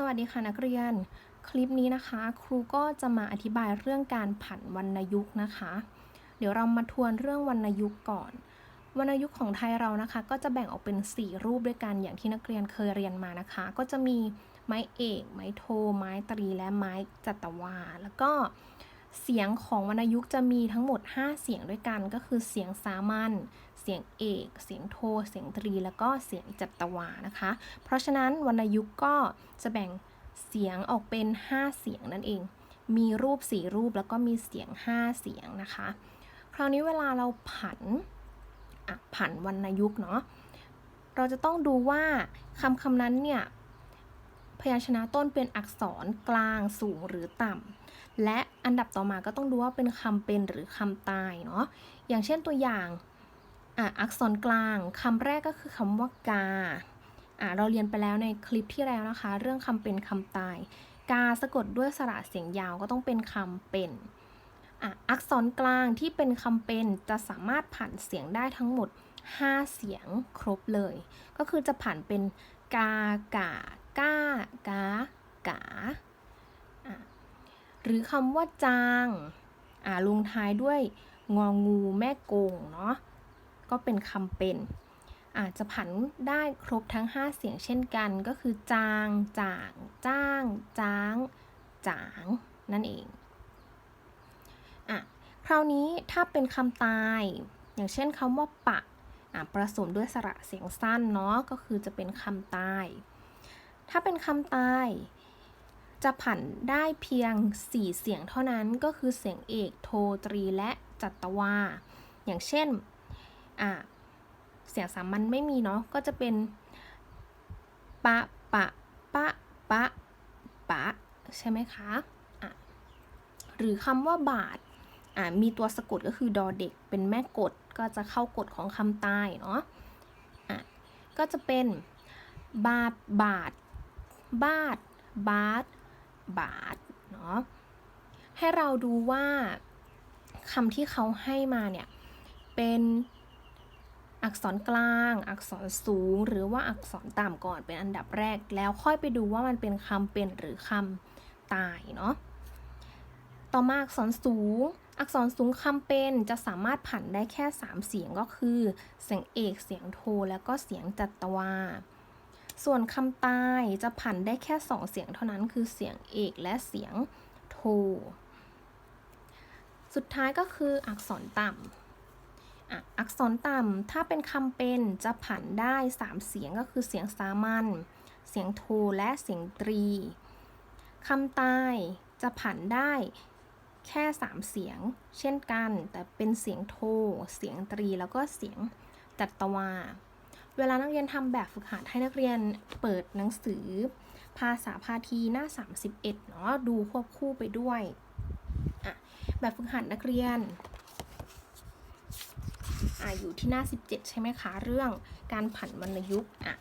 สวัสดีค่ะนักเรียน คลิปนี้นะคะ ครูก็จะมาอธิบายเรื่องการผันวรรณยุกต์นะคะ เดี๋ยวเรามาทวนเรื่องวรรณยุกต์ก่อน วรรณยุกต์ของไทยเรานะคะ ก็จะแบ่งออกเป็น 4 รูปด้วยกันอย่างที่นักเรียนเคยเรียนมานะคะ ก็จะมีไม้เอก ไม้โท ไม้ตรีและไม้จัตวา แล้วก็ เสียงของวรรณยุกต์จะมีทั้งหมด 5 เสียงด้วยกัน ก็คือเสียงสามัญ เสียงเอก เสียงโท เสียงตรี แล้วก็เสียงจัตวานะคะ เพราะฉะนั้นวรรณยุกต์ก็จะแบ่งเสียงออกเป็น 5 เสียงนั่นเอง มีรูป 4 รูปแล้วก็มีเสียง 5 เสียงนะคะ คราวนี้เวลาเราผันผันวรรณยุกต์เนาะ เราจะต้องดูว่าคำคำนั้นเนี่ย พยัญชนะต้นเป็นอักษรกลางสูงหรือต่ำ และอันดับต่อมาก็ต้องดูว่าเป็นคำเป็นหรือคำตายเนาะ อย่างเช่นตัวอย่างอะอักษรกลางคำแรกก็คือคำว่ากาอะเราเรียนไปแล้วในคลิปที่แล้วนะคะ เรื่องคำเป็นคำตาย กาสะกดด้วยสระเสียงยาวก็ต้องเป็นคำเป็นอะอักษรกลางที่เป็นคำเป็นจะสามารถผันเสียงได้ทั้งหมด 5 เสียงครบเลย ก็คือจะผันเป็นกากา ก้ากากาหรือคำว่าจางอะลงท้ายด้วยงองูแม่โกงเนาะก็เป็นคำเป็น อาจจะผันได้ครบทั้ง 5 เสียงเช่นกันก็คือ จาง จาง จ้าง จ้าง จาง นั่นเองอะคราวนี้ถ้าเป็นคำตาย อย่างเช่นคำว่าปะอะประสมด้วยสระเสียงสั้นเนาะก็คือจะเป็นคำตาย ถ้าเป็นคำตาย จะผันได้เพียง 4 เสียงเท่านั้นก็คือเสียงเอกโทตรีและจัตวา อย่างเช่นอะเสียงสามัญไม่มีเนาะก็จะเป็นปะปะปะปะปะใช่ไหมคะอะหรือคำว่าบาทอะมีตัวสะกดก็คือดอเด็ก เป็นแม่กฎก็จะเข้ากฎของคำตายเนาะอะก็จะเป็นบาทบาท บาทบาทบาทเนาะให้เราดูว่าคำที่เขาให้มาเนี่ยเป็นอักษรกลาง อักษรสูง หรือว่าอักษรต่ำก่อนเป็นอันดับแรก แล้วค่อยไปดูว่ามันเป็นคำเป็นหรือคำตายเนาะ ต่อมาอักษรสูง อักษรสูงคำเป็นจะสามารถผันได้แค่ 3 เสียงก็คือ เสียงเอก เสียงโท แล้วก็เสียงจัตวา ส่วนคำตายจะผันได้แค่ 2 เสียงเท่านั้นคือเสียงเอกและเสียงโท สุดท้ายก็คืออักษรต่ำอักษรต่ำถ้าเป็นคำเป็นจะผันได้ 3 เสียงก็คือเสียงสามัญเสียงโทและเสียงตรีคำตายจะผันได้แค่ 3 เสียง เช่นกัน แต่เป็นเสียงโท เสียงตรีแล้วก็เสียงจัตวา เวลานักเรียนทำแบบฝึกหัดให้นักเรียนเปิดหนังสือ ภาษาพาทีหน้า 31 เนาะดูควบคู่ไปด้วยอะแบบฝึกหัดนักเรียนอะอยู่ที่หน้า 17 ใช่ไหมคะ เรื่องการผันวรรณยุกต์อะ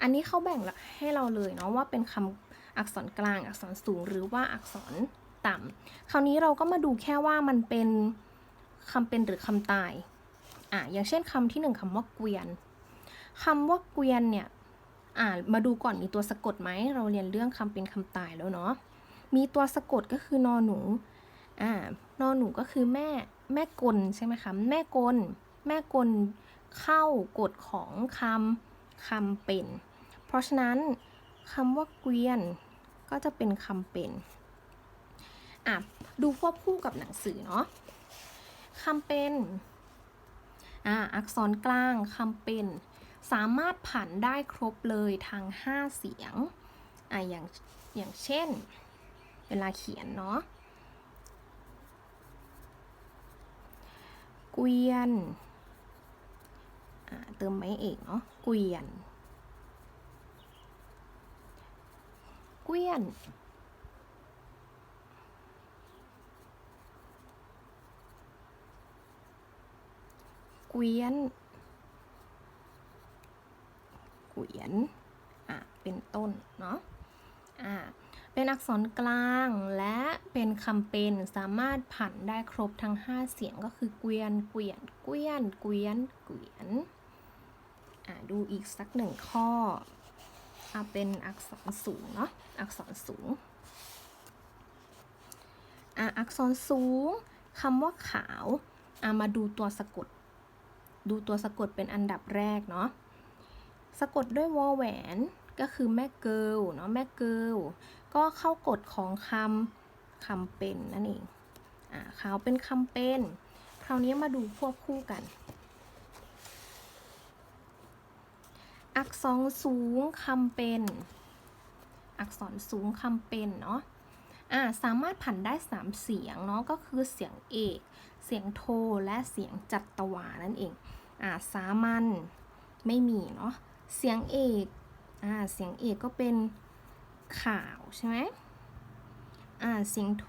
อันนี้เขาแบ่งให้เราเลยเนาะว่าเป็นคำอักษรกลางอักษรสูงหรือว่าอักษรต่ำคราวนี้เราก็มาดูแค่ว่ามันเป็นคำเป็นหรือคำตาย อะอย่างเช่นคำที่หนึ่งคำว่าเกวียนคำว่าเกวียนเนี่ยอ่ามาดูก่อนมีตัวสะกดไหมเราเรียนเรื่องคำเป็นคำตายแล้วเนาะมีตัวสะกดก็คือนอหนูอ่านอหนูก็คือแม่แม่กลใช่ไหมคะแม่กลแม่กลเข้ากฎของคำคำเป็น เพราะฉะนั้นคำว่าเกวียนก็จะเป็นคำเป็นอะดูควบคู่กับหนังสือเนาะคำเป็น อ่าอักษรกลางคำเป็น สามารถผันได้ครบเลยทาง5เสียงอะอย่างอย่างเช่น เวลาเขียนเนาะเกวียนอ่าเติมไม้เอกเนาะเกวียน เกวียน เกวียน เกวียน อะ เป็นต้น เนาะ อ่าเป็นอักษรกลางและเป็นคำเป็นสามารถผันได้ครบทั้ง 5 เสียงก็คือเกวียน เกวียน เกวียน เกวียน เกวียน อ่าดูอีกสักหนึ่งข้อเอาเป็นอักษรสูงเนาะ อักษรสูง อะ อักษรสูงคำว่าขาว อะ มาดูตัวสะกด ดูตัวสะกดเป็นอันดับแรกเนาะสะกดด้วยวอแหวนก็คือแม่เกิลเนาะแม่เกิลก็เข้ากฎของคำคำเป็นนั่นเองอะขาวเป็นคำเป็น คราวนี้มาดูควบคู่กัน อักษรสูงคำเป็น อักษรสูงคำเป็นเนาะ อ่าสามารถผันได้ 3 เสียงเนาะก็คือเสียงเอก เสียงโทและเสียงจัตวานั่นเองอ่าสามัญไม่มีเนาะเสียงเอกอ่าเสียงเอกก็เป็นข่าวใช่ไหมอ่าเสียงโท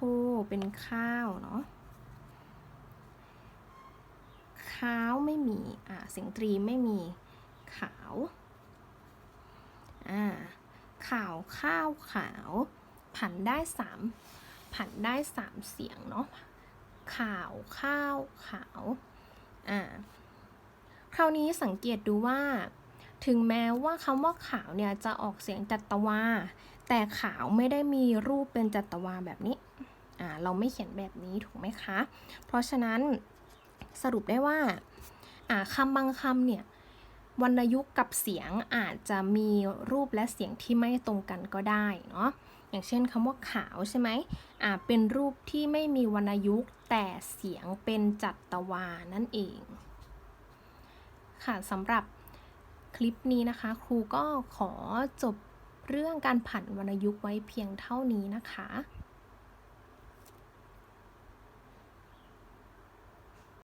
เป็นข้าวเนาะข้าวไม่มีอ่าเสียงตรีไม่มีขาวอ่าข่าวข้าวขาว ผันได้สามผันได้สามเสียงเนาะข่าวข้าวขาวอ่าคราวนี้สังเกตดูว่า ถึงแม้ว่าคำว่าขาวเนี่ยจะออกเสียงจัตวา แต่ขาวไม่ได้มีรูปเป็นจัตวาแบบนี้อ่าเราไม่เขียนแบบนี้ถูกไหมคะ เพราะฉะนั้นสรุปได้ว่าอ่าคำบางคำเนี่ยวรรณยุกต์กับเสียงอาจจะมีรูปและเสียงที่ไม่ตรงกันก็ได้เนาะ อย่างเช่นคำว่าขาวใช่ไหมอ่าเป็นรูปที่ไม่มีวรรณยุกต์แต่เสียงเป็นจัตวานั่นเอง ค่ะสำหรับคลิปนี้นะคะ ครูก็ขอจบเรื่องการผันวรรณยุกต์ไว้เพียงเท่านี้นะคะ